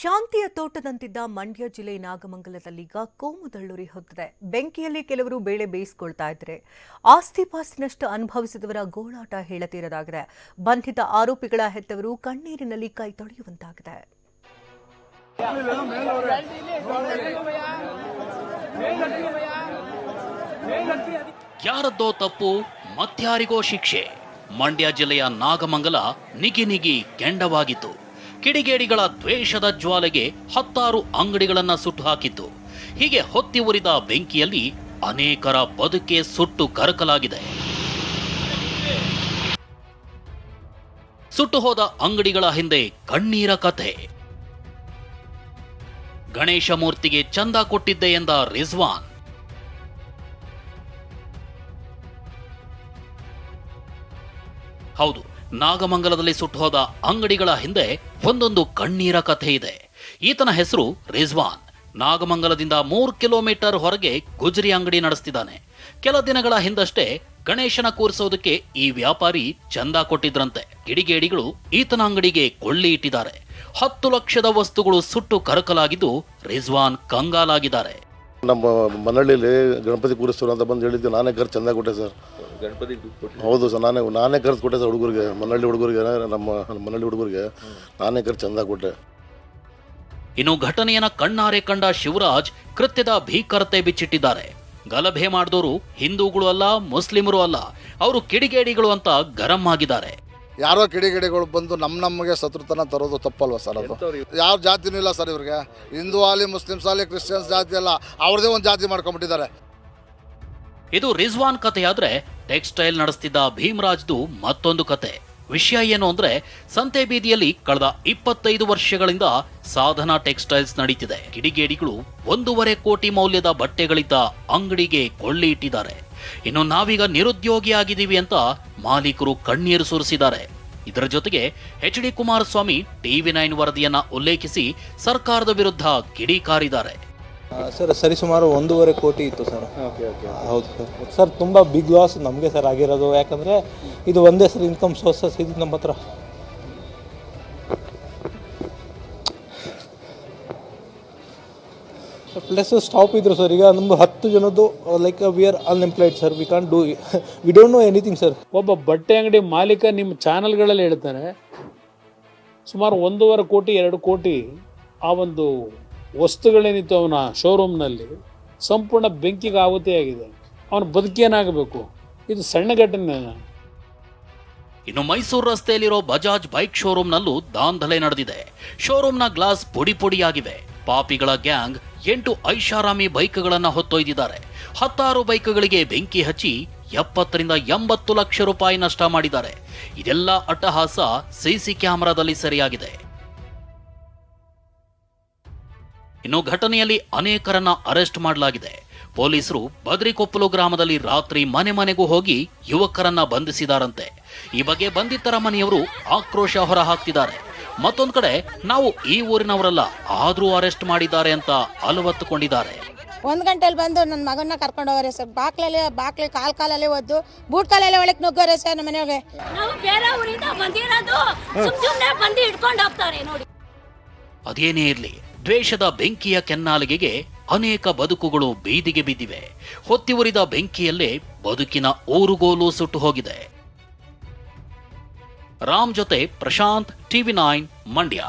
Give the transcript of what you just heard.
ಶಾಂತಿಯ ತೋಟದಂತಿದ್ದ ಮಂಡ್ಯ ಜಿಲ್ಲೆ ನಾಗಮಂಗಲದಲ್ಲೀಗ ಕೋಮುದಳ್ಳುರಿ ಹೊತ್ತಿದೆ ಬೆಂಕಿಯಲ್ಲಿ ಕೆಲವರು ಬೇಳೆ ಬೇಯಿಸಿಕೊಳ್ತಾ ಇದ್ರೆ ಆಸ್ತಿ ಪಾಸ್ತಿನಷ್ಟು ಅನುಭವಿಸಿದವರ ಗೋಳಾಟ ಹೇಳತೀರದಾಗಿದೆ. ಬಂಧಿತ ಆರೋಪಿಗಳ ಹೆತ್ತವರು ಕಣ್ಣೀರಿನಲ್ಲಿ ಕೈ ತೊಳೆಯುವಂತಾಗಿದೆ. ಯಾರದ್ದೋ ತಪ್ಪು ಮತ್ಯಾರಿಗೋ ಶಿಕ್ಷೆ. ಮಂಡ್ಯ ಜಿಲ್ಲೆಯ ನಾಗಮಂಗಲ ನಿಗಿ ನಿಗಿ ಕೆಂಡವಾಗಿತ್ತು. ಕಿಡಿಗೇಡಿಗಳ ದ್ವೇಷದ ಜ್ವಾಲೆಗೆ ಹತ್ತಾರು ಅಂಗಡಿಗಳನ್ನ ಸುಟ್ಟು ಹಾಕಿತ್ತು. ಹೀಗೆ ಹೊತ್ತಿ ಉರಿದ ಬೆಂಕಿಯಲ್ಲಿ ಅನೇಕರ ಬದುಕೆ ಸುಟ್ಟು ಕರಕಲಾಗಿದೆ. ಸುಟ್ಟು ಹೋದ ಅಂಗಡಿಗಳ ಹಿಂದೆ ಕಣ್ಣೀರ ಕಥೆ. ಗಣೇಶ ಮೂರ್ತಿಗೆ ಚಂದ ಕೊಟ್ಟಿದ್ದೆ ಎಂದ ರಿಜ್ವಾನ್. ಹೌದು ನಾಗಮಂಗಲದಲ್ಲಿ ಸುಟ್ಟು ಹೋದ ಅಂಗಡಿಗಳ ಹಿಂದೆ ಒಂದೊಂದು ಕಣ್ಣೀರ ಕಥೆ ಇದೆ. ಈತನ ಹೆಸರು ರಿಜ್ವಾನ್. ನಾಗಮಂಗಲದಿಂದ ಮೂರು ಕಿಲೋಮೀಟರ್ ಹೊರಗೆ ಗುಜರಿ ಅಂಗಡಿ ನಡೆಸ್ತಿದ್ದಾನೆ. ಕೆಲ ದಿನಗಳ ಹಿಂದಷ್ಟೇ ಗಣೇಶನ ಕೂರಿಸೋದಕ್ಕೆ ಈ ವ್ಯಾಪಾರಿ ಚಂದ ಕೊಟ್ಟಿದ್ರಂತೆ. ಕಿಡಿಗೇಡಿಗಳು ಈತನ ಅಂಗಡಿಗೆ ಕೊಳ್ಳಿ ಇಟ್ಟಿದ್ದಾರೆ. ಹತ್ತು ಲಕ್ಷದ ವಸ್ತುಗಳು ಸುಟ್ಟು ಕರಕಲಾಗಿದ್ದು ರಿಜ್ವಾನ್ ಕಂಗಾಲಾಗಿದ್ದಾರೆ. ನಮ್ಮ ಮನಹಳ್ಳಿಲಿ ಗಣಪತಿ ಕೂರಿಸ್ತಾರೆ ಅಂತ ಬಂದು ಹೇಳಿದ್ದು ನಾನೇ ಖರ್ಚು ಚಂದ ಕೊಟ್ಟೆ ಸರ್. ಗಣಪತಿ ಹೌದು ಸರ್ ನಾನೇ ನಾನೇ ಖರ್ಚು ಕೊಟ್ಟೆ ಸರ್ ಹುಡುಗರಿಗೆ. ಮನಳ್ಳಿ ಹುಡುಗರಿಗೆ ನಮ್ಮ ಮನಳ್ಳಿ ಹುಡುಗರಿಗೆ ನಾನೇ ಖರ್ಚು ಚಂದ ಕೊಟ್ಟೆ. ಇನ್ನು ಘಟನೆಯನ್ನ ಕಣ್ಣಾರೆ ಕಂಡ ಶಿವರಾಜ್ ಕೃತ್ಯದ ಭೀಕರತೆ ಬಿಚ್ಚಿಟ್ಟಿದ್ದಾರೆ. ಗಲಭೆ ಮಾಡಿದವರು ಹಿಂದೂಗಳು ಅಲ್ಲ ಮುಸ್ಲಿಮರು ಅಲ್ಲ. ಅವರು ಕಿಡಿಗೇಡಿಗಳು ಅಂತ ಗರಂ ಆಗಿದ್ದಾರೆ. ಯಾರೋ ಕಿಡಿಗೇಡಿಗಳು ಬಂದು ನಮ್ಮ ನಮಗೆ ಶತ್ರುತನ ತರೋದು ತಪ್ಪಲ್ವಾ ಸರ್ ಅದು? ಯಾವ ಜಾತಿನೂ ಇಲ್ಲ ಸರ್ ಇವ್ರಿಗೆ. ಹಿಂದೂ ಆಗಲಿ ಮುಸ್ಲಿಮ್ಸ್ ಆಗಲಿ ಕ್ರಿಶ್ಚಿಯನ್ಸ್ ಜಾತಿ ಅಲ್ಲ ಅವ್ರದೇ ಒಂದು ಜಾತಿ ಮಾಡ್ಕೊಂಡ್ಬಿಟ್ಟಿದ್ದಾರೆ. ಇದು ರಿಜ್ವಾನ್ ಕಥೆಯಾದ್ರೆ ಟೆಕ್ಸ್ಟೈಲ್ ನಡೆಸ್ತಿದ್ದ ಭೀಮರಾಜ್ದು ಮತ್ತೊಂದು ಕತೆ. ವಿಷಯ ಏನು ಅಂದ್ರೆ, ಸಂತೆ ಬೀದಿಯಲ್ಲಿ ಕಳೆದ ಇಪ್ಪತ್ತೈದು ವರ್ಷಗಳಿಂದ ಸಾಧನಾ ಟೆಕ್ಸ್ಟೈಲ್ಸ್ ನಡೀತಿದೆ. ಕಿಡಿಗೇಡಿಗಳು ಒಂದೂವರೆ ಕೋಟಿ ಮೌಲ್ಯದ ಬಟ್ಟೆಗಳಿದ್ದ ಅಂಗಡಿಗೆ ಕೊಳ್ಳಿ ಇಟ್ಟಿದ್ದಾರೆ. ಇನ್ನು ನಾವೀಗ ನಿರುದ್ಯೋಗಿ ಆಗಿದ್ದೀವಿ ಅಂತ ಮಾಲೀಕರು ಕಣ್ಣೀರು ಸುರಿಸಿದ್ದಾರೆ. ಇದರ ಜೊತೆಗೆ H D Kumaraswamy TV nine ವರದಿಯನ್ನ ಉಲ್ಲೇಖಿಸಿ ಸರ್ಕಾರದ ವಿರುದ್ಧ ಕಿಡಿಕಾರಿದ್ದಾರೆ. ಸರ್ ಸರಿಸುಮಾರು ಒಂದೂವರೆ ಕೋಟಿ ಇತ್ತು ಸರ್. ಹೌದು ಸರ್. ಸರ್ ತುಂಬ ಬಿಗ್ ಲಾಸ್ ನಮಗೆ ಸರ್ ಆಗಿರೋದು. ಯಾಕಂದರೆ ಇದು ಒಂದೇ ಸರ್ ಇನ್ಕಮ್ ಸೋರ್ಸಸ್ ಇದು ನಮ್ಮ ಹತ್ರ. ಪ್ಲಸ್ ಸ್ಟಾಪ್ ಇದ್ರು ಸರ್. ಈಗ ನಮ್ಮ ಹತ್ತು ಜನದ್ದು like we are unemployed sir we can do we don't know anything sir ಒಬ್ಬ ಬಟ್ಟೆ ಅಂಗಡಿ ಮಾಲೀಕ ನಿಮ್ಮ ಚಾನಲ್ಗಳಲ್ಲಿ ಹೇಳ್ತಾನೆ ಸುಮಾರು ಒಂದೂವರೆ ಕೋಟಿ ಎರಡು ಕೋಟಿ ಆ ಒಂದು ವಸ್ತುಗಳೇನಿತ್ತು ಅವನ ಶೋರೂಮ್ನಲ್ಲಿ ಸಂಪೂರ್ಣ ಬೆಂಕಿಗೆ ಆಹುತಿಯಾಗಿದೆ ಅವನ ಬದುಕೇನಾಗಬೇಕು ಇದು ಸಣ್ಣ ಘಟನೆ ಇನ್ನು ಮೈಸೂರು ರಸ್ತೆಯಲ್ಲಿರೋ ಬಜಾಜ್ ಬೈಕ್ ಶೋರೂಮ್ನಲ್ಲೂ ದಾಂಧಲೆ ನಡೆದಿದೆ. ಶೋರೂಮ್ನ ಗ್ಲಾಸ್ ಪುಡಿ ಪುಡಿಯಾಗಿವೆ. ಪಾಪಿಗಳ ಗ್ಯಾಂಗ್ ಎಂಟು ಐಷಾರಾಮಿ ಬೈಕ್ಗಳನ್ನು ಹೊತ್ತೊಯ್ದಿದ್ದಾರೆ. ಹತ್ತಾರು ಬೈಕ್ಗಳಿಗೆ ಬೆಂಕಿ ಹಚ್ಚಿ ಎಪ್ಪತ್ತರಿಂದ ಎಂಬತ್ತು ಲಕ್ಷ ರೂಪಾಯಿ ನಷ್ಟ ಮಾಡಿದ್ದಾರೆ. ಇದೆಲ್ಲ ಅಟ್ಟಹಾಸ ಸಿಸಿ ಕ್ಯಾಮೆರಾದಲ್ಲಿ ಸೆರೆಯಾಗಿದೆ. ಇನ್ನು ಘಟನೆಯಲ್ಲಿ ಅನೇಕರನ್ನ ಅರೆಸ್ಟ್ ಮಾಡಲಾಗಿದೆ. ಪೊಲೀಸರು ಬದ್ರಿಕೊಪ್ಪಲು ಗ್ರಾಮದಲ್ಲಿ ರಾತ್ರಿ ಮನೆ ಮನೆಗೂ ಹೋಗಿ ಯುವಕರನ್ನ ಬಂಧಿಸಿದಾರಂತೆ. ಈ ಬಗ್ಗೆ ಬಂಧಿತರ ಮನೆಯವರು ಆಕ್ರೋಶ ಹೊರ ಹಾಕ್ತಿದ್ದಾರೆ ಮತ್ತೊಂದ್ ಕಡೆ ನಾವು ಈ ಊರಿನವರಲ್ಲ ಆದರೂ ಅರೆಸ್ಟ್ ಮಾಡಿದ್ದಾರೆ ಅಂತ ಅಲವತ್ತುಕೊಂಡಿದ್ದಾರೆ. ಒಂದು ಗಂಟೆಲಿ ಬಂದು ನನ್ನ ಮಗನ ಕರ್ಕೊಂಡು ಹೋಗ್ರೆ ಸರ್. ಬಾಕ್ಲಲ್ಲಿ ಬಾಕ್ಲಿ ಕಾಲ್ ಕಾಲಲ್ಲಿ ಒದ್ದು ಬೂಟ್ ಕಾಲಲ್ಲಿ ಒಳಗೆ ನುಗ್ಗೋರೆ ಸರ್ ನಮ್ಮ ಮನೆಗೆ ನಾವು ಬೇರೆ ಊರಿಂದ ಬಂದಿರೋದು ಸುಮ್ಮನೆ ಬಂದು ಹಿಡ್ಕೊಂಡು ಹೋಗ್ತಾರೆ ನೋಡಿ. ಅದೇನೇ ಇರ್ಲಿ ದ್ವೇಷದ ಬೆಂಕಿಯ ಕೆನ್ನಾಲಿಗೆಗೆ ಅನೇಕ ಬದುಕುಗಳು ಬೀದಿಗೆ ಬಿದ್ದಿವೆ. ಹೊತ್ತಿ ಉರಿದ ಬೆಂಕಿಯಲ್ಲೇ ಬದುಕಿನ ಊರುಗೋಲು ಸುಟ್ಟು ಹೋಗಿದೆ. ರಾಮ್ ಜೊತೆ ಪ್ರಶಾಂತ್, ಟಿವಿ ನೈನ್, ಮಂಡ್ಯ.